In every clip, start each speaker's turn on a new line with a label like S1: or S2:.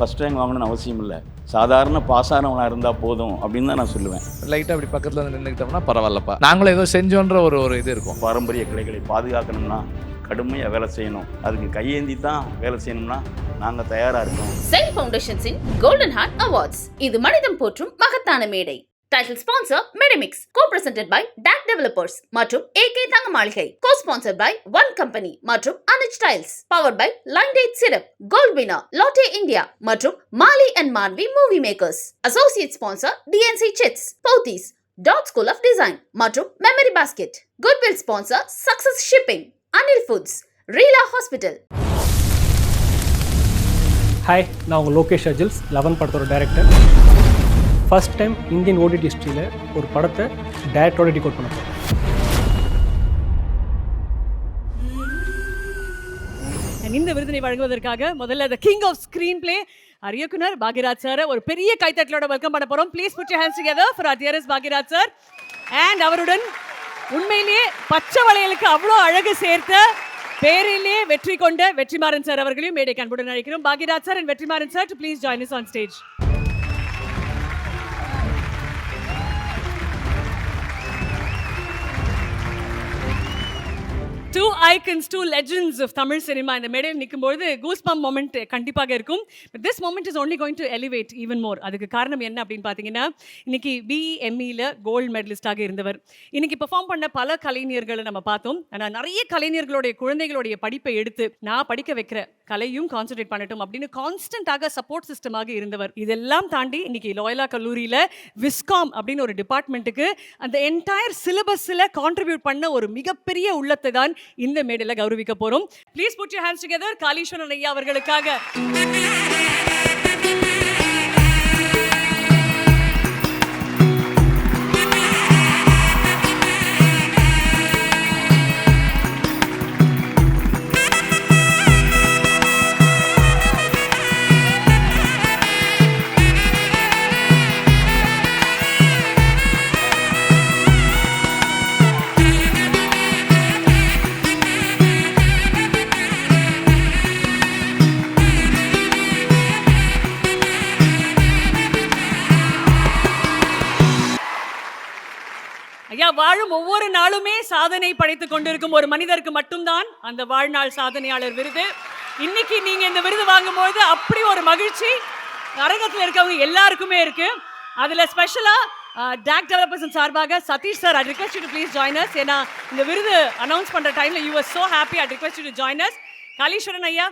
S1: First rank வாங்கணும்னு அவசியம் இல்லை. சாதாரண பாஸ் ஆனவனாக இருந்தால் போதும் அப்படின்னு தான் நான் சொல்லுவேன்.
S2: லைட்டாக அப்படி பக்கத்தில் வந்து நின்றுக்கிட்டோம்னா பரவாயில்லப்பா. நாங்களும் ஏதோ செஞ்சோன்ற ஒரு ஒரு இது இருக்கும்.
S1: பாரம்பரிய கலைகளை பாதுகாக்கணும்னா கடுமையாக வேலை செய்யணும். அதுக்கு கையேந்தி தான் வேலை செய்யணும்னா நாங்கள் தயாராக இருக்கோம்.
S3: செல் ஃபவுண்டேஷன்ஸின் கோல்டன் ஹார்ட் அவார்ட்ஸ் இது மனிதம் போற்றும் மகத்தான மேடை. Title sponsor Medimix co presented by DAC developers மற்றும் AK Thanga Maligai co sponsor by one company மற்றும் அனிச் tiles power by Lion date syrup gold வினா லாட்டே இந்தியா மற்றும் Mali and Manvi movie makers associate sponsor TNC chits Pothys dot school of design மற்றும் memory basket goodwill sponsor success shipping Anil foods Rela hospital
S4: hi நான் உங்கள் Lokesh Ajils eleven படத்தோட director first time Indian OTT ஹிஸ்ட்ரியில் ஒரு படத்தை டேரக்டரோட decode பண்ண போகிறேன்
S5: இந்த விருதினை வழங்குவதற்காக முதல்ல the king of screen play அரியக்குனர் Bhagyaraj sir ஒரு பெரிய கைத்தட்டலோட வெல்கம் பண்ண போறோம். Please put your hands together for our dearest Bhagyaraj sir. And அவருடன் உண்மையிலேயே பச்சை வளையலுக்கு அவ்வளோ அழகு சேர்த்த பேரிலே வெற்றி கொண்ட வெற்றிமாறன் சார் அவர்களையும் மேடை அன்புடன் அழைக்கிறோம். Bhagyaraj sir and Vetrimaaran sir to please join is on stage two icons two legends of Tamil cinema இந்த மேடையில் நிற்கும்போது கூஸ் பம் மொமெண்ட் கண்டிப்பாக இருக்கும். But this moment is only going to elevate even more அதுக்கு காரணம் என்ன அப்படின்னு பார்த்தீங்கன்னா இன்னைக்கு பிஎம்இல கோல்டு மெடலிஸ்டாக இருந்தவர். இன்னைக்கு பெர்ஃபார்ம் பண்ண பல கலைஞர்களை நம்ம பார்த்தோம். ஆனால் நிறைய கலைஞர்களுடைய குழந்தைகளுடைய படிப்பை எடுத்து நான் படிக்க வைக்கிற கலையும் கான்சென்ட்ரேட் பண்ணட்டும் அப்படின்னு கான்ஸ்டன்டாக சப்போர்ட் சிஸ்டமாக இருந்தவர். இதெல்லாம் தாண்டி இன்னைக்கு லோயலா கல்லூரியில் விஸ்காம் அப்படின்னு ஒரு டிபார்ட்மெண்ட்டுக்கு அந்த என்டையர் சிலபஸில் கான்ட்ரிபியூட் பண்ண ஒரு மிகப்பெரிய உள்ளத்தை தான் இந்த மேடையில் கௌரவிக்க போறோம். Please put you hands together Kaliswaran ஐயா அவர்களுக்காக. ஐயா வாழும் ஒவ்வொரு நாளுமே சாதனை படைத்துக் கொண்டிருக்கும் ஒரு மனிதருக்கு மட்டும்தான் அந்த வாழ்நாள் சாதனையாளர் விருது. இன்னைக்கு நீங்க இந்த விருது வாங்கும்போது அப்படி ஒரு மகிழ்ச்சி அரங்கத்தில் இருக்கவங்க எல்லாருக்குமே இருக்கு. அதுல ஸ்பெஷலா டேக் டெவலப்பர்ஸ் சார்பாக Satish sir I request to please join ஏன்னா இந்த விருது அனௌன்ஸ் பண்ற டைம்ல you are so happy I request to join us. ஐயா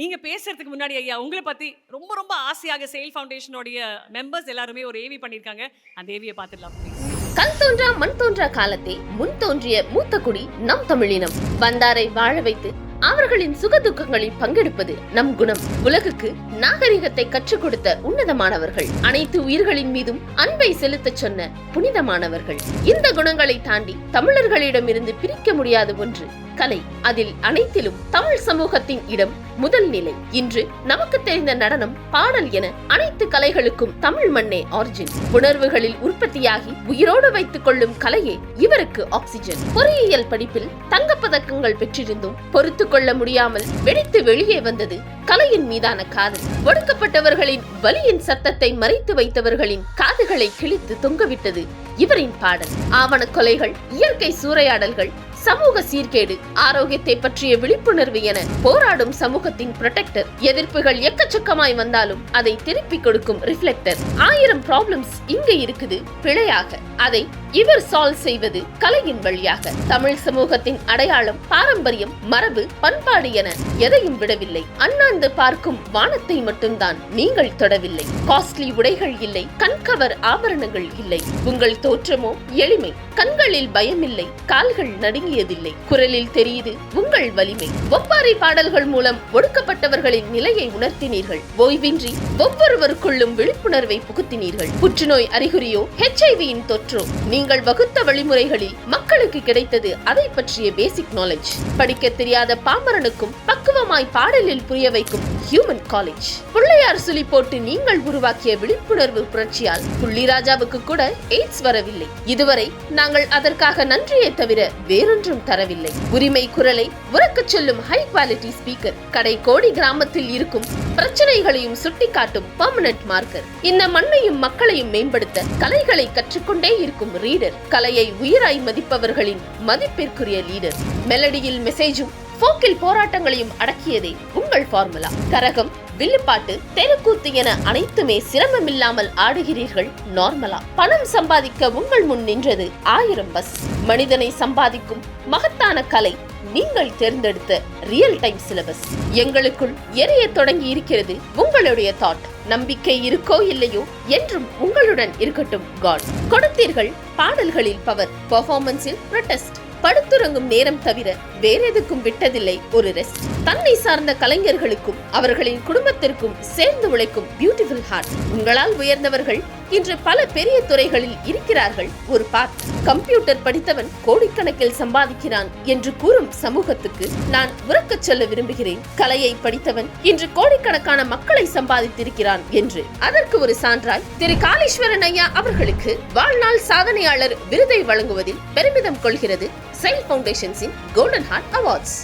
S5: நீங்க பேசுறதுக்கு முன்னாடி ஐயா உங்களை பத்தி ரொம்ப ரொம்ப ஆசையாக செயல் ஃபவுண்டேஷனுடைய மெம்பர்ஸ் எல்லாருமே ஒரு ஏவி பண்ணியிருக்காங்க அந்த ஏவியை பார்த்துடலாம்
S3: கல் தோன்றா மண் தோன்றா காலத்தே முன் தோன்றிய மூத்த குடி நம் தமிழினம். வந்தாரை வாழ வைத்து அவர்களின் சுக துக்கங்களில் பங்கெடுப்பது நம் குணம். உலகுக்கு நாகரிகத்தை கற்றுக் கொடுத்த உன்னதமானவர்கள். அனைத்து உயிர்களின் மீதும் அன்பை செலுத்தச் சொன்ன புனிதமானவர்கள். இந்த குணங்களை தாண்டி தமிழர்களிடமிருந்து பிரிக்க முடியாத ஒன்று கலை அதில் அனைத்திலும் தமிழ் சமூகத்தின் இடம் முதல் நிலை. இன்று நமக்கு தெரிந்த நடனம் பாடல் என அனைத்து கலைகளுக்கும் தமிழ் மண்ணே ஆர்ஜின். உணர்வுகளில் உற்பத்தியாகி உயிரோடு வைத்துக் கொள்ளும் கலையே இவருக்கு ஆக்சிஜன். பொறியியல் படிப்பில் தங்கப்பதக்கங்கள் பெற்றிருந்தும் பொறுத்து கொள்ள முடியாமல் வெடித்து வெளியே வந்தது கலையின் மீதான காதல். ஒடுக்கப்பட்டவர்களின் வலியின் சத்தத்தை மறைத்து வைத்தவர்களின் காதுகளை கிழித்து தொங்கவிட்டது இவரின் பாடல். ஆவண கொலைகள் இயற்கை சூறையாடல்கள் சமூக சீர்கேடு ஆரோக்கியத்தை பற்றிய விழிப்புணர்வு என போராடும் சமூகத்தின் ப்ரொடெக்டர் எதிர்ப்புகள் எக்கச்சக்கமாய் வந்தாலும் அதை திருப்பி கொடுக்கும் ரிஃப்ளெக்டர் ஆயிரம் ப்ராப்ளம்ஸ் இங்க இருக்குது. பிழையாக. அதை இவர் சால்வ் செய்வது கலையின் வழியாக. தமிழ் சமூகத்தின் அடையாளம் பாரம்பரியம் மரபு பண்பாடு என எதையும் விடவில்லை. அண்ணாந்து பார்க்கும் வானத்தை மட்டும்தான் நீங்கள் தொடவில்லை. காஸ்ட்லி உடைகள் இல்லை. கண்கவர் ஆபரணங்கள் இல்லை. உங்கள் தோற்றமோ எளிமை. கண்களில் பயமில்லை. கால்கள் நடுங்கி நடுங்கியதில்லை குரலில் தெரியுது உங்கள் வலிமை. ஒப்பாரி பாடல்கள் மூலம் ஒடுக்கப்பட்டவர்களின் நிலையை உணர்த்தினீர்கள். ஓய்வின்றி ஒவ்வொருவருக்குள்ளும் விழிப்புணர்வை புகுத்தினீர்கள். புற்றுநோய் அறிகுறியோ ஹெச்ஐவியின் தொற்றோ நீங்கள் வகுத்த வழிமுறைகளில் மக்களுக்கு கிடைத்தது அதை பற்றிய பேசிக் நாலேஜ் படிக்க தெரியாத பாமரனுக்கும் பக்குவமாய் பாடலில் புரிய வைக்கும் ஹியூமன் காலேஜ் பிள்ளையார் சுழி போட்டு நீங்கள் உருவாக்கிய விழிப்புணர்வு புரட்சியால் புள்ளிராஜாவுக்கு கூட எய்ட்ஸ் வரவில்லை. இதுவரை நாங்கள் அதற்காக நன்றியை தவிர வேறொன்று ஒன்றும் தரவில்லை. உரிமை குரலை உறக்கச் சொல்லும் ஹை குவாலிட்டி ஸ்பீக்கர் கடை கோடி கிராமத்தில் இருக்கும் பிரச்சனைகளையும் சுட்டிக்காட்டும் பர்மனன்ட் மார்க்கர் இந்த மண்ணையும் மக்களையும் மேம்படுத்த கலைகளை கற்றுக்கொண்டே இருக்கும் ரீடர் கலையை உயிராய் மதிப்பவர்களின் மதிப்பிற்குரிய லீடர் மெலடியில் மெசேஜும் போக்கில் போராட்டங்களையும் அடக்கியதே உங்கள் ஃபார்முலா கரகம் வில்லுப்பாட்டு தெருக்கூத்து என அனைத்துமே சிரமமில்லாமல் ஆடுகிறீர்கள். நார்மலா பணம் சம்பாதிக்க உங்கள் முன் நின்றது ஆயிரம் பஸ். மனிதனை சம்பாதிக்கும் மகத்தான கலை நீங்கள் தேர்ந்தெடுத்த ரியல் டைம் சிலபஸ் எங்களுக்குள் எரிய தொடங்கி இருக்கிறது உங்களுடைய தாட் நம்பிக்கை இருக்கோ இல்லையோ என்றும் உங்களுடன் இருக்கட்டும் காட் கொடுத்தீர்கள் பாடல்களில் பவர். பர்ஃபார்மன்ஸில் ப்ரொட்டஸ்ட் படுத்துறங்கும் நேரம் தவிர வேறெதுக்கும் விட்டதில்லை. ஒரு ரெஸ்ட் தன்னை சார்ந்த கலைஞர்களுக்கும் அவர்களின் குடும்பத்திற்கும் சேர்ந்து உழைக்கும் பியூட்டிஃபுல் ஹார்ட் உங்களால் உயர்ந்தவர்கள் இன்று பல பெரிய துறைகளில் இருக்கிறார்கள். ஒரு பார்ட் கம்ப்யூட்டர் படித்தவன் கோடிக்கணக்கில் சம்பாதிக்கிறான் என்று கூறும் சமூகத்துக்கு நான் உறக்கச் சொல்ல விரும்புகிறேன். கலையை படித்தவன் இன்று கோடிக்கணக்கான மக்களை சம்பாதித்திருக்கிறான் என்று. அதற்கு ஒரு சான்றாய் திரு காளீஸ்வரன் ஐயா அவர்களுக்கு வாழ்நாள் சாதனையாளர் விருதை வழங்குவதில் பெருமிதம் கொள்கிறது. Cell ஃபவுண்டேஷன்ஸின் golden heart awards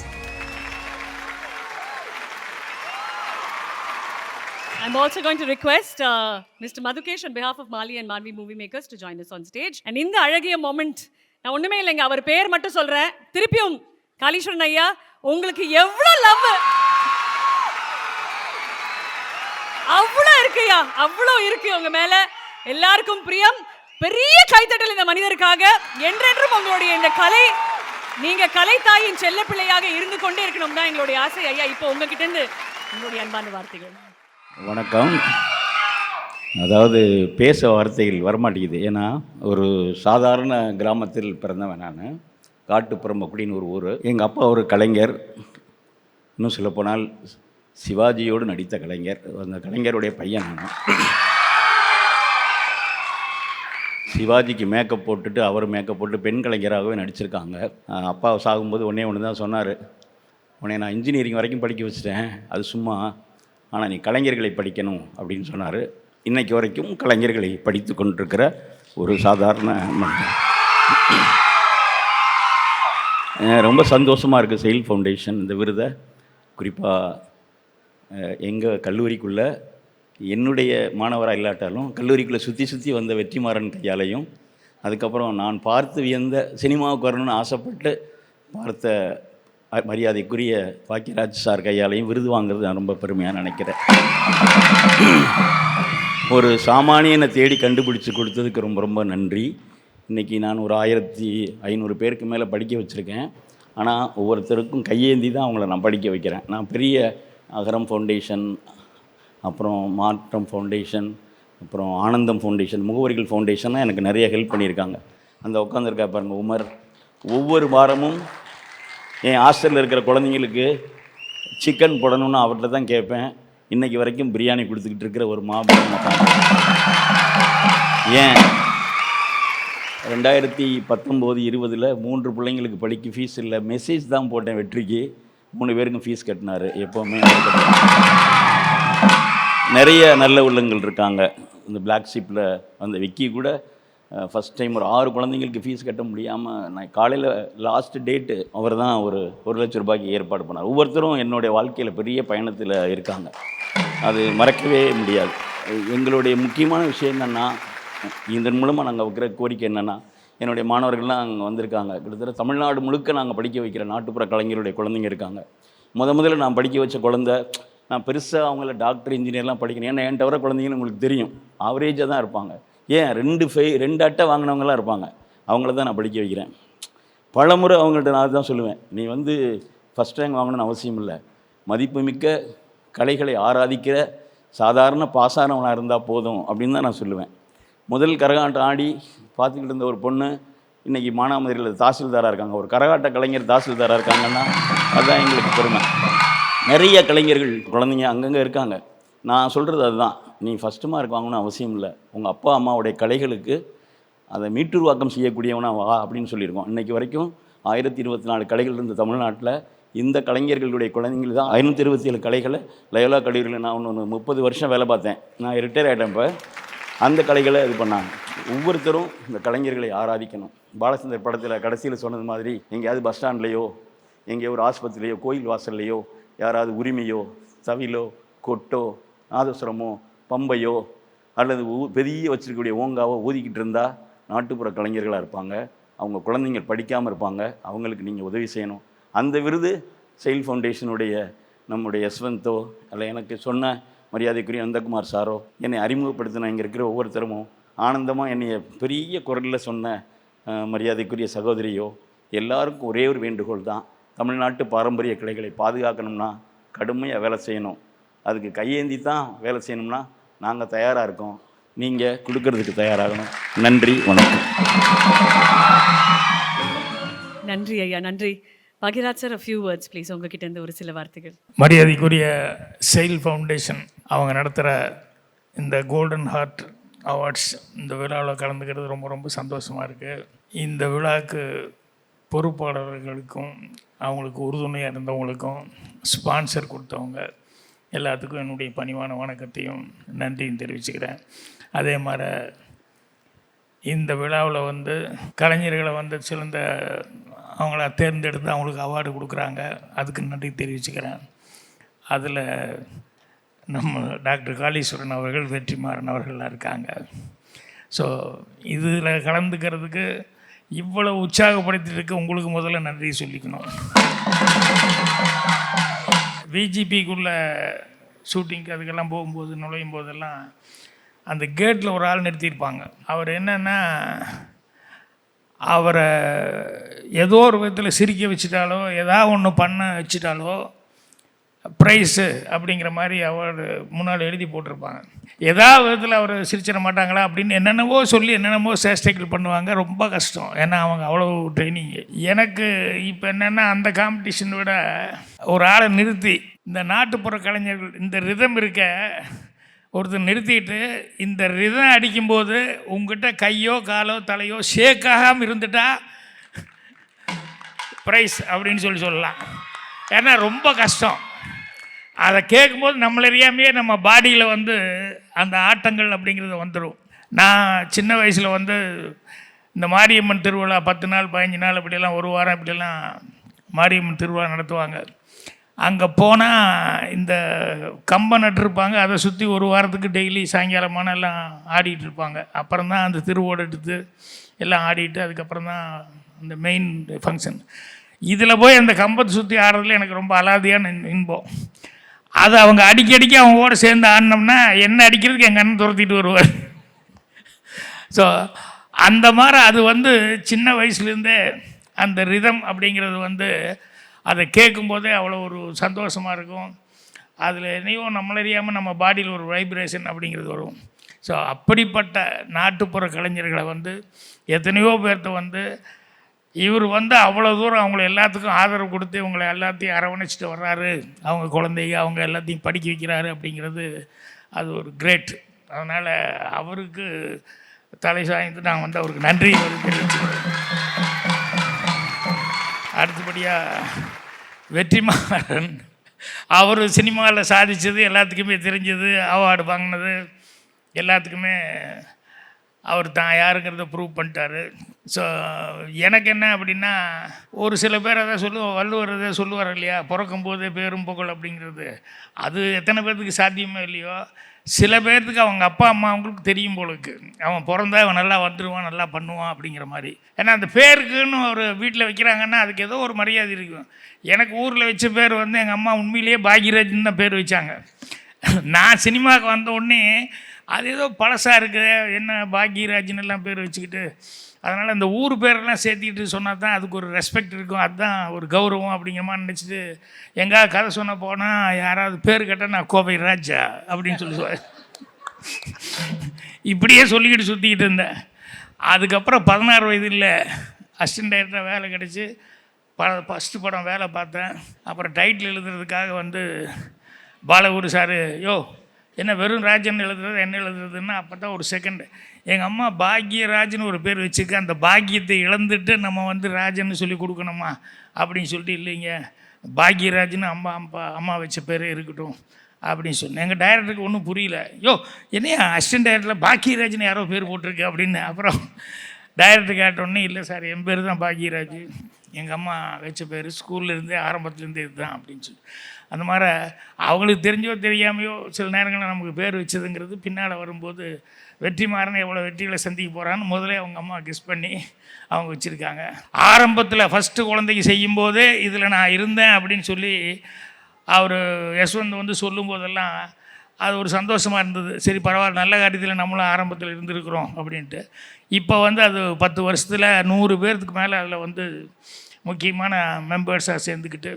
S5: I'm also going to request uh, Mr. Madhukesh on behalf of Mali and Manvi movie makers to join us on stage. And இந்த அழகிய moment நான் ஒண்ணுமே இல்லைங்க அவர் பேர் மட்டும் சொல்றேன். திருப்பியும் காளீஸ்வரன் ஐயா உங்களுக்கு எவ்வளவு லவ் அவ்வளோ இருக்குயா? அவ்வளோ இருக்கு உங்க மேல. எல்லாருக்கும் பிரியம். பெரிய கைத்தட்டல் இந்த மனிதருக்காக. என்றென்றும் உங்களுடைய இந்த கலை நீங்க கலை தாயின் செல்ல பிள்ளையாக இருந்து கொண்டே இருக்கணும் தான் எங்களுடைய ஆசை ஐயா. இப்போ உங்ககிட்ட இருந்து உங்களுடைய அன்பான வார்த்தைகள்.
S1: வணக்கம். அதாவது பேச வார்த்தைகள் வரமாட்டேங்குது. ஏன்னா ஒரு சாதாரண கிராமத்தில் பிறந்தவன் நான். காட்டுப்புறம் அப்படின்னு ஒரு ஊர். எங்கள் அப்பா ஒரு கலைஞர். இன்னும் சொல்லப்போனால் சிவாஜியோடு நடித்த கலைஞர். அந்த கலைஞருடைய பையன் நான். சிவாஜிக்கு மேக்கப் போட்டுட்டு அவர் மேக்கப் போட்டு பெண் கலைஞராகவே நடிச்சிருக்காங்க. அப்பா சாகும்போது ஒன்றே ஒன்று தான் சொன்னார். உன்னை நான் இன்ஜினியரிங் வரைக்கும் படிக்க வச்சுட்டேன். அது சும்மா ஆனால் நீ கலைஞர்களை படிக்கணும் அப்படின்னு சொன்னார். இன்றைக்கு வரைக்கும் கலைஞர்களை படித்து கொண்டிருக்கிற ஒரு சாதாரண மனிதன். ரொம்ப சந்தோஷமாக இருக்குது செயல் ஃபவுண்டேஷன் இந்த விருதை. குறிப்பாக எங்கள் கல்லூரிக்குள்ளே என்னுடைய மாணவராக இல்லாட்டாலும் கல்லூரிக்குள்ளே சுற்றி சுற்றி வந்த வெற்றிமாறன் கையாலையும் அதுக்கப்புறம் நான் பார்த்து வியந்த சினிமாவுக்கு வரணும்னு ஆசைப்பட்டு பார்த்த மரியாதைக்குரிய பாக்கியராஜ் சார் கையாலையும் விருது வாங்குறது நான் ரொம்ப பெருமையாக நினைக்கிறேன். ஒரு சாமானியனை தேடி கண்டுபிடிச்சு கொடுத்ததுக்கு ரொம்ப ரொம்ப நன்றி. இன்றைக்கி நான் ஒரு ஆயிரத்தி ஐநூறு பேருக்கு மேலே படிக்க வச்சுருக்கேன். ஆனால் ஒவ்வொருத்தருக்கும் கையேந்தி தான் அவங்கள நான் படிக்க வைக்கிறேன். நான் பெரிய அகரம் ஃபவுண்டேஷன் அப்புறம் மாற்றம் ஃபவுண்டேஷன் அப்புறம் ஆனந்தம் ஃபவுண்டேஷன் முகவரிகள் ஃபவுண்டேஷன்லாம் எனக்கு நிறைய ஹெல்ப் பண்ணியிருக்காங்க. அந்த உட்காந்துருக்கா பாருங்கள் உமர். ஒவ்வொரு வாரமும் என் ஹாஸ்டலில் இருக்கிற குழந்தைங்களுக்கு சிக்கன் போடணும்னு அவர்கிட்ட தான் கேட்பேன். இன்னைக்கு வரைக்கும் பிரியாணி கொடுத்துக்கிட்டு இருக்கிற ஒரு மாபெரும் ஏன்? ரெண்டாயிரத்தி பத்தொம்போது இருபதில் மூன்று பிள்ளைங்களுக்கு படிக்க ஃபீஸ் இல்லை. மெசேஜ் தான் போட்டேன் வெற்றிக்கு. மூணு பேருக்கும் ஃபீஸ் கட்டினாரு. எப்போவுமே நிறைய நல்ல உள்ளங்கள் இருக்காங்க. இந்த பிளாக் ஷிப்பில் வந்த விக்கி கூட ஃபஸ்ட் டைம் ஒரு ஆறு குழந்தைங்களுக்கு ஃபீஸ் கட்ட முடியாமல் நான் காலையில் லாஸ்ட் டேட்டு அவர் தான் ஒரு ஒரு லட்ச ரூபாய்க்கு ஏற்பாடு பண்ணார். ஒவ்வொருத்தரும் என்னுடைய வாழ்க்கையில் பெரிய பயணத்தில் இருக்காங்க. அது மறக்கவே முடியாது. எங்களுடைய முக்கியமான விஷயம் என்னென்னா இதன் மூலமாக நாங்கள் வைக்கிற கோரிக்கை என்னென்னா என்னுடைய மாணவர்கள்லாம் அங்கே வந்திருக்காங்க. கிட்டத்தட்ட தமிழ்நாடு முழுக்க நாங்கள் படிக்க வைக்கிற நாட்டுப்புற கலைஞருடைய குழந்தைங்க இருக்காங்க. முத முதல்ல நான் படிக்க வச்ச குழந்தை நான் பெருசாக அவங்கள டாக்டர் இன்ஜினியர்லாம் படிக்கணும். ஏன்னா என்கிட்ட வர குழந்தைங்கன்னு உங்களுக்கு தெரியும். ஆவரேஜாக தான் இருப்பாங்க. ஏன் ரெண்டு ஃபை ரெண்டு அட்டை வாங்கினவங்களாம் இருப்பாங்க. அவங்கள தான் நான் படிக்க வைக்கிறேன். பலமுறை அவங்கள்ட்ட நான் தான் சொல்லுவேன். நீ வந்து ஃபஸ்ட் ரேங்க் வாங்கணும்னு அவசியம் இல்லை. மதிப்புமிக்க கலைகளை ஆராதிக்கிற சாதாரண பாசானவனாக இருந்தால் போதும் அப்படின்னு தான் நான் சொல்லுவேன். முதல் கரகாட்டம் ஆடி பார்த்துக்கிட்டு இருந்த ஒரு பொண்ணு இன்றைக்கி மானாமதுரையில் தாசில்தாராக இருக்காங்க. ஒரு கரகாட்ட கலைஞர் தாசில்தாராக இருக்காங்கன்னா அதுதான் எங்களுக்கு பெருமை. நிறைய கலைஞர்கள் குழந்தைங்க அங்கங்கே இருக்காங்க. நான் சொல்கிறது அதுதான். நீ ஃபஸ்ட்டு மார்க் வாங்கணும்னு அவசியம் இல்லை. உங்கள் அப்பா அம்மாவுடைய கலைகளுக்கு அதை மீட்டுருவாக்கம் செய்யக்கூடியவனா வா அப்படின்னு சொல்லியிருக்கோம். இன்றைக்கி வரைக்கும் ஆயிரத்தி இருபத்தி நாலு கலைகள் இருந்த தமிழ்நாட்டில் இந்த கலைஞர்களுடைய குழந்தைங்களுக்கு தான் ஐநூற்றி இருபத்தி ஏழு கலைகளை லயோலா கல்லூரியில் நான் ஒன்று முப்பது வருஷம் வேலை பார்த்தேன். நான் ரிட்டையர் ஆகிட்டேன் இப்போ. அந்த கலைகளை இது பண்ணாங்க. ஒவ்வொருத்தரும் இந்த கலைஞர்களை ஆராதிக்கணும். பாலச்சந்தர் படத்தில் கடைசியில் சொன்னது மாதிரி எங்கேயாவது பஸ் ஸ்டாண்ட்லேயோ எங்கேயோ ஒரு ஆஸ்பத்திரிலையோ கோயில் வாசல்லையோ யாராவது உரிமையோ தவிலோ கொட்டோ நாதஸ்வரமோ பம்பையோ அல்லது ஊ பெரிய வச்சிருக்கக்கூடிய ஓங்காவோ ஊதிக்கிட்டு இருந்தால் நாட்டுப்புற கலைஞர்களாக இருப்பாங்க. அவங்க குழந்தைங்க படிக்காமல் இருப்பாங்க. அவங்களுக்கு நீங்கள் உதவி செய்யணும். அந்த விருது செயல் ஃபவுண்டேஷனுடைய நம்முடைய யஸ்வந்தோ அல்ல எனக்கு சொன்ன மரியாதைக்குரிய நந்தகுமார் சாரோ என்னை அறிமுகப்படுத்தின இங்கே இருக்கிற ஒவ்வொருத்தரும் ஆனந்தமாக என்னைய பெரிய குரலில் சொன்ன மரியாதைக்குரிய சகோதரியோ எல்லாருக்கும் ஒரே ஒரு வேண்டுகோள் தான். தமிழ்நாட்டு பாரம்பரிய கலைகளை பாதுகாக்கணும்னா கடுமையாக வேலை செய்யணும். அதுக்கு கையேந்தி தான் வேலை செய்யணும்னா நாங்கள் தயாராக இருக்கோம். நீங்கள் கொடுக்கறதுக்கு தயாராகணும். நன்றி வணக்கம்.
S5: நன்றி ஐயா நன்றி. Bhagyaraj sir few words please உங்ககிட்ட இருந்து ஒரு சில வார்த்தைகள்.
S6: மரியாதைக்குரிய செயல் ஃபவுண்டேஷன் அவங்க நடத்துகிற இந்த கோல்டன் ஹார்ட் அவார்ட்ஸ் இந்த விழாவில் கலந்துக்கிறது ரொம்ப ரொம்ப சந்தோஷமாக இருக்குது இந்த விழாவுக்கு பொறுப்பாளர்களுக்கும் அவங்களுக்கு உறுதுணையாக இருந்தவங்களுக்கும் ஸ்பான்சர் கொடுத்தவங்க எல்லாத்துக்கும் என்னுடைய பணிவான வணக்கத்தையும் நன்றியும் தெரிவிச்சுக்கிறேன். அதே மாதிரி இந்த விழாவில் வந்து கலைஞர்களை வந்து சிறந்த அவங்கள தேர்ந்தெடுத்து அவங்களுக்கு அவார்டு கொடுக்குறாங்க. அதுக்கு நன்றி தெரிவிச்சுக்கிறேன். அதில் நம்ம டாக்டர் காளீஸ்வரன் அவர்கள் வெற்றிமாறன் அவர்கள்லாம் இருக்காங்க. ஸோ இதில் கலந்துக்கிறதுக்கு இவ்வளவு உற்சாகப்படுத்திட்டு உங்களுக்கு முதல்ல நன்றி சொல்லிக்கணும். விஜிபிக்குள்ளே ஷூட்டிங்க்கு அதுக்கெல்லாம் போகும்போது நுழையும் போதெல்லாம் அந்த கேட்டில் ஒரு ஆள் நிறுத்தியிருப்பாங்க. அவர் என்னென்னா அவரை ஏதோ ஒரு விதத்தில் சிரிக்க வச்சுட்டாலோ ஏதாவது ஒன்று பண்ண வச்சுட்டாலோ ப்ரைஸு அப்படிங்கிற மாதிரி அவர் முன்னால் எழுதி போட்டிருப்பாங்க. ஏதாவது விதத்தில் அவர் சிரிச்சிட மாட்டாங்களா அப்படின்னு என்னென்னவோ சொல்லி என்னென்னவோ சேஷ்டைகள் பண்ணுவாங்க. ரொம்ப கஷ்டம். ஏன்னா அவங்க அவ்வளோ ட்ரைனிங் எனக்கு இப்போ என்னென்னா அந்த காம்படிஷனை விட ஒரு ஆளை நிறுத்தி இந்த நாட்டுப்புற கலைஞர்கள் இந்த ரிதம் இருக்க ஒருத்தர் நிறுத்திட்டு இந்த ரிதம் அடிக்கும்போது உங்ககிட்ட கையோ காலோ தலையோ ஷேக்காகாமல் இருந்துட்டா ப்ரைஸ் அப்படின்னு சொல்லி சொல்லலாம். ஏன்னா ரொம்ப கஷ்டம். அதை கேட்கும்போது நம்மளறியாமையே நம்ம பாடியில் வந்து அந்த ஆட்டங்கள் அப்படிங்கிறது வந்துடும். நான் சின்ன வயசில் வந்து இந்த மாரியம்மன் திருவிழா பத்து நாள் பதினஞ்சு நாள் இப்படியெல்லாம் ஒரு வாரம் இப்படியெல்லாம் மாரியம்மன் திருவிழா நடத்துவாங்க. அங்கே போனால் இந்த கம்பை நட்டிருப்பாங்க அதை சுற்றி ஒரு வாரத்துக்கு டெய்லி சாயங்காலமான எல்லாம் ஆடிட்டு இருப்பாங்க. அப்புறம் தான் அந்த திருவோடு எடுத்து எல்லாம் ஆடிட்டு அதுக்கப்புறம் தான் அந்த மெயின் ஃபங்க்ஷன் இதில் போய் அந்த கம்பத்தை சுற்றி ஆடுறதுல எனக்கு ரொம்ப அலாதியான இன்பம். அது அவங்க அடிக்கடிக்கு அவங்க கூட சேர்ந்து ஆடினோம்னா என்ன அடிக்கிறதுக்கு எங்கள் அண்ணன் துரத்திட்டு வருவார். ஸோ அந்த மாதிரி அது வந்து சின்ன வயசுலேருந்தே அந்த ரிதம் அப்படிங்கிறது வந்து அதை கேட்கும்போதே அவ்வளோ ஒரு சந்தோஷமாக இருக்கும். அதில் என்னையும் நம்மளறியாமல் நம்ம பாடியில் ஒரு வைப்ரேஷன் அப்படிங்கிறது வரும். ஸோ அப்படிப்பட்ட நாட்டுப்புற கலைஞர்களை வந்து எத்தனையோ பேர்த்த வந்து இவர் வந்து அவ்வளோ தூரம் அவங்கள எல்லாத்துக்கும் ஆதரவு கொடுத்து இவங்களை எல்லாத்தையும் அரவணைச்சிட்டு வர்றாரு. அவங்க குழந்தைங்க அவங்க எல்லாத்தையும் படிக்க வைக்கிறாரு அப்படிங்கிறது அது ஒரு கிரேட் அதனால் அவருக்கு தலை சாய்ந்து நான் வந்து அவருக்கு நன்றி தெரிவிச்சுக்கிறேன். அடுத்தபடியாக வெற்றிமாறன். அவர் சினிமாவில் சாதித்தது எல்லாத்துக்குமே தெரிஞ்சது அவார்டு வாங்கினது எல்லாத்துக்குமே அவர் தான் யாருங்கிறத ப்ரூவ் பண்ணிட்டாரு. ஸோ எனக்கு என்ன அப்படின்னா ஒரு சில பேர் அதை சொல்லுவோம் வள்ளுவர் இதை சொல்லுவார் இல்லையா? பிறக்கும்போது பேரும் புகழ் அப்படிங்கிறது. அது எத்தனை பேர்த்துக்கு சாத்தியமோ இல்லையோ? சில பேர்த்துக்கு அவங்க அப்பா அம்மா அவங்களுக்கு தெரியும் போலுக்கு அவன் பிறந்தா அவன் நல்லா வந்துடுவான் நல்லா பண்ணுவான் அப்படிங்கிற மாதிரி. ஏன்னா அந்த பேருக்குன்னு ஒரு வீட்டில் வைக்கிறாங்கன்னா அதுக்கு ஏதோ ஒரு மரியாதை இருக்கும். எனக்கு ஊரில் வச்ச பேர் வந்து எங்கள் அம்மா உண்மையிலேயே பாக்யராஜ்னு தான் பேர் வச்சாங்க. நான் சினிமாவுக்கு வந்த உடனே அது ஏதோ பழசாக இருக்குது என்ன பாக்யராஜ்னு எல்லாம் பேர் வச்சுக்கிட்டு அதனால் இந்த ஊர் பேரெல்லாம் சேர்த்திக்கிட்டு சொன்னால் தான் அதுக்கு ஒரு ரெஸ்பெக்ட் இருக்கும். அதுதான் ஒரு கௌரவம் அப்படிங்கிற மாதிரி நினச்சிட்டு எங்கேயாவது கதை சொன்ன போனால் யாராவது பேர் கேட்டால் நான் கோவை ராஜா அப்படின்னு சொல்லி இப்படியே சொல்லிக்கிட்டு சுற்றிக்கிட்டு இருந்தேன். அதுக்கப்புறம் பதினாறு வயதில் அசிஸ்டன்ட் டைரக்டராக வேலை கிடச்சி ப ஃபஸ்ட்டு படம் வேலை பார்த்தேன். அப்புறம் டைட்டில் எழுதுறதுக்காக வந்து பாலகுரு சார் யோ என்ன வெறும் ராஜன் எழுதுறது என்ன எழுதுறதுன்னா அப்போ தான் ஒரு செகண்டு எங்கள் அம்மா பாக்யராஜ்னு ஒரு பேர் வச்சுக்க அந்த பாக்கியத்தை இழந்துட்டு நம்ம வந்து ராஜன்னு சொல்லி கொடுக்கணுமா? அப்படின்னு சொல்லிட்டு இல்லைங்க. பாக்யராஜ்னு அம்மா அம்மா அம்மா வச்ச பேரே இருக்கட்டும் அப்படின்னு சொன்னேன். எங்கள் டைரக்டருக்கு ஒன்றும் புரியல. யோ என்னையா அசிஸ்டன்ட் டைரக்டரில் பாக்கியராஜ்னு யாரோ பேர் போட்டிருக்கு அப்படின்னு. அப்புறம் டைரக்டர் கேட்டோன்னே இல்லை சார் என் பேர் தான் பாக்யராஜ். எங்கள் அம்மா வச்ச பேர் ஸ்கூல்லேருந்தே ஆரம்பத்துலேருந்தே இதுதான் அப்படின்னு சொல்லி. அந்த மாதிரி அவங்களுக்கு தெரிஞ்சோ தெரியாமையோ சில நேரங்களில் நமக்கு பேர் வச்சதுங்கிறது பின்னால் வரும்போது வெற்றிமாறன் எவ்வளோ வெற்றிகளை சந்திக்க போகிறான்னு முதலே அவங்க அம்மா கிஸ் பண்ணி அவங்க வச்சுருக்காங்க. ஆரம்பத்தில் ஃபஸ்ட்டு குழந்தைக்கு செய்யும்போதே இதில் நான் இருந்தேன் அப்படின்னு சொல்லி அவர் யஷ்வந்த் வந்து சொல்லும்போதெல்லாம் அது ஒரு சந்தோஷமாக இருந்தது. சரி பரவாயில்ல நல்ல காரியத்தில் நம்மளும் ஆரம்பத்தில் இருந்திருக்கிறோம் அப்படின்ட்டு. இப்போ வந்து அது பத்து வருஷத்தில் நூறு பேர்த்துக்கு மேலே அதில் வந்து முக்கியமான மெம்பர்ஸாக சேர்ந்துக்கிட்டு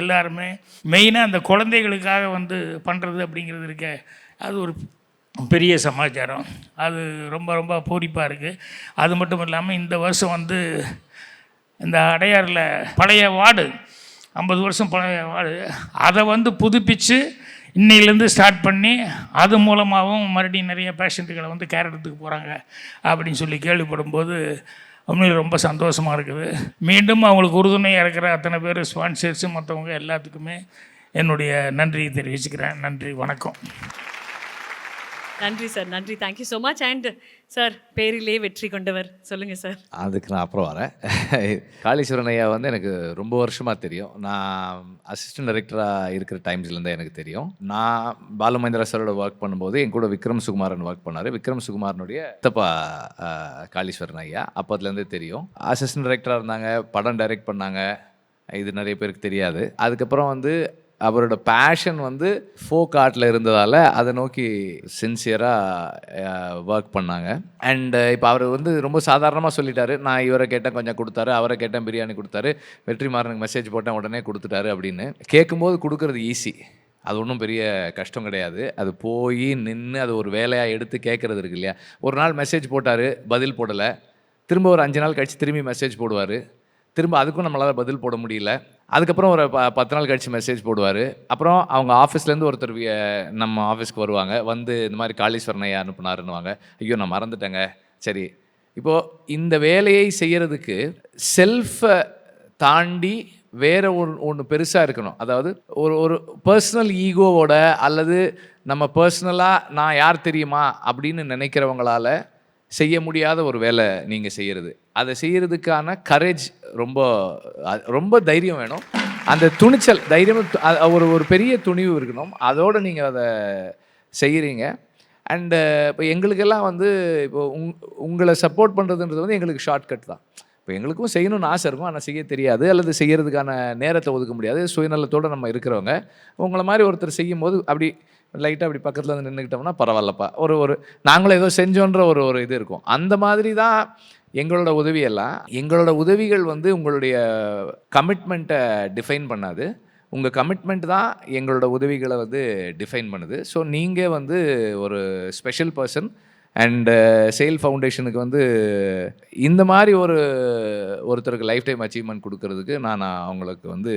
S6: எல்லாருமே மெயினாக அந்த குழந்தைகளுக்காக வந்து பண்ணுறது அப்படிங்கிறது இருக்க. அது ஒரு பெரிய சமாச்சாரம். அது ரொம்ப ரொம்ப பூரிப்பாக இருக்குது அது மட்டும் இல்லாமல் இந்த வருஷம் வந்து இந்த அடையாறில் பழைய வார்டு ஐம்பது வருஷம் பழைய வார்டு அதை வந்து புதுப்பித்து இன்னையிலேருந்து ஸ்டார்ட் பண்ணி அது மூலமாகவும் மறுபடியும் நிறைய பேஷண்ட்டுகளை வந்து கேர் எடுத்துக்க போகிறாங்க அப்படின்னு சொல்லி கேள்விப்படும்போது உண்மையில் ரொம்ப சந்தோஷமாக இருக்குது. மீண்டும் அவங்களுக்கு உறுதுணையாக இருக்கிற அத்தனை பேர் ஸ்பான்சர்ஸு மற்றவங்க எல்லாத்துக்குமே என்னுடைய நன்றியை தெரிவிச்சுக்கிறேன். நன்றி வணக்கம்.
S5: நன்றி சார். நன்றி. Thank you so much and sir பேரிலே வெற்றி கொண்டவர். சொல்லுங்கள் சார்.
S2: அதுக்கு நான் அப்புறம் வரேன். காளீஸ்வரன் ஐயா வந்து எனக்கு ரொம்ப வருஷமாக தெரியும். நான் அசிஸ்டன்ட் டைரக்டராக இருக்கிற டைம்ஸ்லேருந்தே எனக்கு தெரியும். நான் பாலுமகேந்திரா சாரோட ஒர்க் பண்ணும்போது என் கூட விக்ரம் சுகுமாரன் ஒர்க் பண்ணார். விக்ரம் சுகுமாரனுடைய தப்பா காளீஸ்வரன் ஐயா. அப்போதுலேருந்தே தெரியும். அசிஸ்டன்ட் டைரக்டராக இருந்தாங்க. படம் டைரக்ட் பண்ணாங்க. இது நிறைய பேருக்கு தெரியாது. அதுக்கப்புறம் வந்து அவரோட பேஷன் வந்து ஃபோக் ஆர்ட்டில் இருந்ததால் அதை நோக்கி சின்சியராக ஒர்க் பண்ணாங்க. அண்டு இப்போ அவர் வந்து ரொம்ப சாதாரணமாக சொல்லிட்டாரு. நான் இவரை கேட்டேன் கொஞ்சம் கொடுத்தாரு. அவரை கேட்டேன் பிரியாணி கொடுத்தாரு. வெற்றிமாறனுக்கு மெசேஜ் போட்டேன் உடனே கொடுத்துட்டாரு அப்படின்னு. கேட்கும்போது கொடுக்கறது ஈஸி அது ஒன்றும் பெரிய கஷ்டம் கிடையாது. அது போய் நின்று அது ஒரு வேலையாக எடுத்து கேட்குறது இருக்கு இல்லையா? ஒரு நாள் மெசேஜ் போட்டார் பதில் போடலை. திரும்ப ஒரு அஞ்சு நாள் கழித்து திரும்பி மெசேஜ் போடுவார். திரும்ப அதுக்கும் நம்மளால் பதில் போட முடியல. அதுக்கப்புறம் ஒரு ப பத்து நாள் கழித்து மெசேஜ் போடுவார். அப்புறம் அவங்க ஆஃபீஸ்லேருந்து ஒருத்தர் நம்ம ஆஃபீஸ்க்கு வருவாங்க. வந்து இந்த மாதிரி காளீஸ்வரனை ஐயா அனுப்புனாருன்னுவாங்க. ஐயோ நான் மறந்துட்டேங்க. சரி. இப்போது இந்த வேலையை செய்கிறதுக்கு செல்ஃபை தாண்டி வேறு ஒன்று ஒன்று பெருசாக இருக்கணும். அதாவது ஒரு ஒரு பர்சனல் ஈகோவோட அல்லது நம்ம பர்சனலாக நான் யார் தெரியுமா அப்படின்னு நினைக்கிறவங்களால செய்ய முடியாத ஒரு வேலை நீங்கள் செய்கிறது அதை செய்கிறதுக்கான கரேஜ் ரொம்ப ரொம்ப தைரியம் வேணும். அந்த துணிச்சல் தைரியம் ஒரு ஒரு பெரிய துணிவு இருக்கணும். அதோடு நீங்கள் அதை செய்கிறீங்க அண்டு இப்போ எங்களுக்கெல்லாம் வந்து இப்போ உங் உங்களை சப்போர்ட் பண்ணுறதுன்றது வந்து எங்களுக்கு ஷார்ட்கட் தான். இப்போ எங்களுக்கும் செய்யணும்னு ஆசை இருக்கும் ஆனால் செய்ய தெரியாது. அல்லது செய்கிறதுக்கான நேரத்தை ஒதுக்க முடியாது. சுயநலத்தோடு நம்ம இருக்கிறவங்க. உங்களை மாதிரி ஒருத்தர் செய்யும் போது அப்படி லைட்டாக அப்படி பக்கத்தில் வந்து நின்றுக்கிட்டோம்னா பரவாயில்லப்பா. ஒரு ஒரு நாங்களும் ஏதோ செஞ்சோன்ற ஒரு ஒரு இது இருக்கும். அந்த மாதிரி தான் எங்களோட உதவியெல்லாம். எங்களோட உதவிகள் வந்து உங்களுடைய கமிட்மெண்ட்டை டிஃபைன் பண்ணாது. உங்கள் கமிட்மெண்ட் தான் எங்களோட உதவிகளை வந்து டிஃபைன் பண்ணுது. ஸோ நீங்கள் வந்து ஒரு ஸ்பெஷல் பர்சன் அண்டு செயல் ஃபவுண்டேஷனுக்கு வந்து இந்த மாதிரி ஒரு ஒருத்தருக்கு லைஃப் டைம் அச்சீவ்மெண்ட் கொடுக்கறதுக்கு நான் நான் அவங்களுக்கு வந்து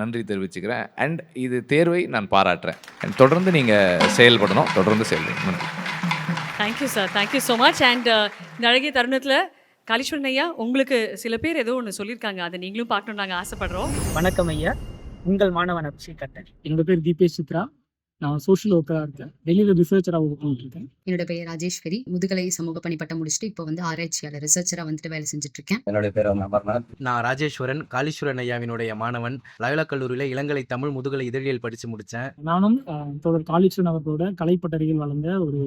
S2: நன்றி தெரிவிச்சுக்கிறேன். அண்ட் இது தேர்வை நான் பாராட்டுறேன். அண்ட் தொடர்ந்து நீங்கள் செயல்படணும். தொடர்ந்து செயல்படணும் நன்றி.
S5: Thank you sir thank you so much and இந்த அழகிய தருணத்தில் காளீஸ்வரன் ஐயா உங்களுக்கு சில பேர் ஏதோ ஒன்று சொல்லியிருக்காங்க. அதை நீங்களும் பார்க்கணும்னு நாங்கள் ஆசைப்படுறோம்.
S7: வணக்கம் ஐயா. உங்கள் மாணவன் அபிஷேக் கட்டன்
S4: எங்கள் பேர் தீபேஷ் சித்ரா. நான் சோஷியல் ஒர்க்கராக இருக்கேன். டெல்லியில் ரிசர்ச்சராக ஒர்க் பண்ணிட்டு இருக்கேன்
S8: என்னோட பெயர் ராஜேஸ்வரி. முதுகலை சமூக பணி பட்டம் முடிச்சுட்டு இப்போ வந்து ஆராய்ச்சியாளர் ரிசர்ச்சராக வந்துட்டு வேலை செஞ்சுட்டு இருக்கேன்
S9: என்னுடைய பேர் அமர்நாத்.
S10: நான் ராஜேஸ்வரன் காளீஸ்வரன் ஐயாவினுடைய மாணவன். லயோலா கல்லூரியில் இளங்கலை தமிழ் முதுகலை இதழியல் படித்து முடித்தேன்
S4: நானும் தோழர் காளீஸ்வரன் அவர்களோட கலைப்பட்டறையில் வளர்ந்த ஒரு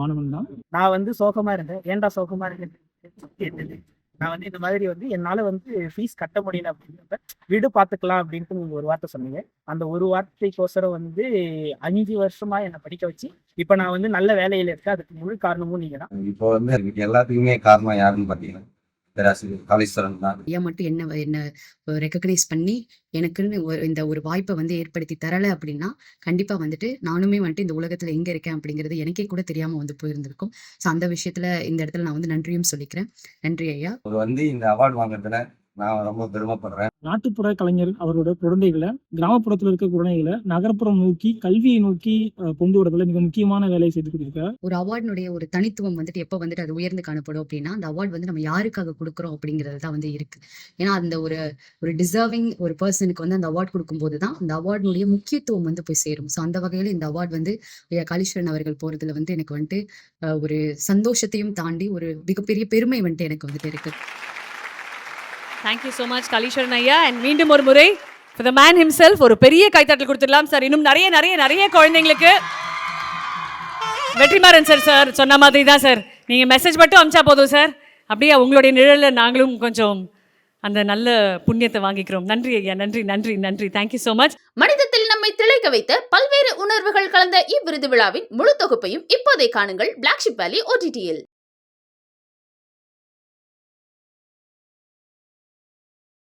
S4: மாணவன் தான்.
S7: நான் வந்து சோகமா இருந்தேன். ஏன்டா சோகமா இருக்கேன் நான் வந்து இந்த மாதிரி வந்து என்னால வந்து ஃபீஸ் கட்ட முடியல அப்படின்றப்ப வீடு பார்த்துக்கலாம் அப்படின்ட்டு நீங்க ஒரு வார்த்தை சொன்னீங்க. அந்த ஒரு வார்த்தைக்கோசரம் வந்து அஞ்சு வருஷமா என்னை படிக்க வச்சு இப்போ நான் வந்து நல்ல வேலையில இருக்கேன். அதுக்கு முழு காரணமும் நீங்க தான்
S9: இப்போ வந்து எல்லாத்துக்குமே காரணம் யாருன்னு பார்த்தீங்கன்னா பேராசிரியர் காளீஸ்வரன் தான்.
S8: ஐயா மட்டும் என்ன என்ன ரெக்கக்னைஸ் பண்ணி எனக்குன்னு ஒரு இந்த ஒரு வாய்ப்பை வந்து ஏற்படுத்தி தரலை அப்படின்னா கண்டிப்பாக வந்துட்டு நானுமே வந்துட்டு இந்த உலகத்தில் எங்கே இருக்கேன் அப்படிங்கிறது எனக்கே கூட தெரியாமல் வந்து போயிருந்திருக்கும். ஸோ அந்த விஷயத்தில் இந்த இடத்துல நான் வந்து நன்றியும் சொல்லிக்கிறேன். நன்றி ஐயா.
S9: வந்து இந்த அவார்டு வாங்குறதுல நான் ரொம்ப பெருமைப்படுறேன்.
S4: நாட்டுப்புற கலைஞர் அவரோட குழந்தைகளை கிராமப்புறத்தில் இருக்க குழந்தைகளை நகர்ப்புறம் நோக்கி கல்வியை நோக்கி அஹ், கொண்டு வரதுல மிக முக்கியமான வேலையை செய்து கொடுத்திருக்கார்
S8: ஒரு அவார்டினுடைய ஒரு தனித்துவம் வந்துட்டு எப்போ வந்துட்டு அது உயர்ந்து காணப்படும் அப்படின்னா அந்த அவார்ட் வந்து நம்ம யாருக்காக கொடுக்குறோம் அப்படிங்கிறது தான் வந்து இருக்கு. ஏன்னா அந்த ஒரு ஒரு டிசர்விங் ஒரு பர்சனுக்கு வந்து அந்த அவார்ட் கொடுக்கும்போது தான் அந்த அவார்டினுடைய முக்கியத்துவம் வந்து போய் சேரும். ஸோ அந்த வகையில் இந்த அவார்ட் வந்து ஐயா காளீஸ்வரன் அவர்கள் போறதுல வந்து எனக்கு வந்துட்டு அஹ், ஒரு சந்தோஷத்தையும் தாண்டி ஒரு மிகப்பெரிய பெருமை வந்துட்டு எனக்கு வந்துட்டு இருக்கு.
S5: தேங்க்யூ ஸோ மச் கலீஸ்வரன் ஐயா அண்ட் மீண்டும் ஒரு முறை ஃபார் த மேன் ஹிம்செல்ஃப் ஒரு பெரிய கைத்தட்டல் கொடுத்துடலாம் சார் இன்னும் நிறைய நிறைய நிறைய குழந்தைங்களுக்கு. வெற்றிமாறன் சார் சார் சொன்ன மாதிரி தான் சார் நீங்கள் மெசேஜ் மட்டும் அமிச்சா போதும் சார் அப்படியே உங்களுடைய நிழலில் நாங்களும் கொஞ்சம் அந்த நல்ல புண்ணியத்தை வாங்கிக்கிறோம். நன்றி ஐயா நன்றி நன்றி நன்றி. தேங்க்யூ ஸோ மச்
S3: மனிதத்தில் நம்மை திளைக்க வைத்த பல்வேறு உணர்வுகள் கலந்த இவ்விருது விழாவின் முழு தொகுப்பையும் இப்போதை காணுங்கள் பிளாக்ஷிப் வேலி ஓடிடியில்